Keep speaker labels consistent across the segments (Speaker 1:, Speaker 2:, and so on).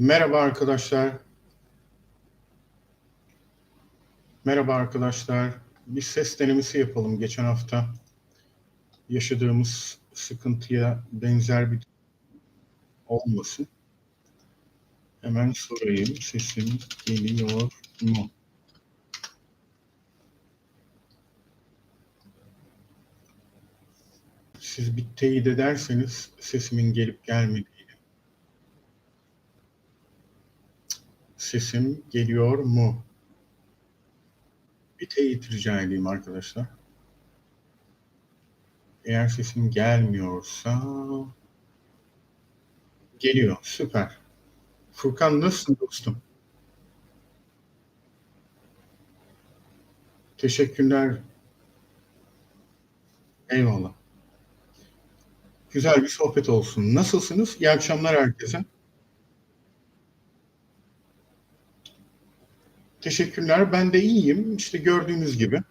Speaker 1: Merhaba arkadaşlar. Merhaba arkadaşlar. Bir ses denemesi yapalım geçen hafta. Yaşadığımız sıkıntıya benzer bir olmasın. Hemen sorayım. Sesim geliyor mu? Siz bir teyit ederseniz sesimin gelip gelmediğini. Sesim geliyor mu? Bir teyit rica edeyim arkadaşlar. Eğer sesim gelmiyorsa geliyor. Süper. Furkan nasılsın dostum? Teşekkürler. Eyvallah. Güzel bir sohbet olsun. Nasılsınız? İyi akşamlar herkese. Teşekkürler. Ben de iyiyim. İşte gördüğünüz gibi.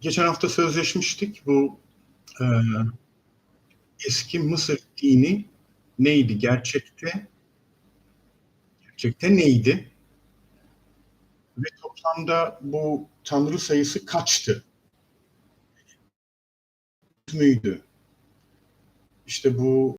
Speaker 1: Geçen hafta sözleşmiştik. Bu e, eski Mısır dini neydi? Gerçekte gerçekte neydi? Ve toplamda bu tanrı sayısı kaçtı? Müydü? İşte bu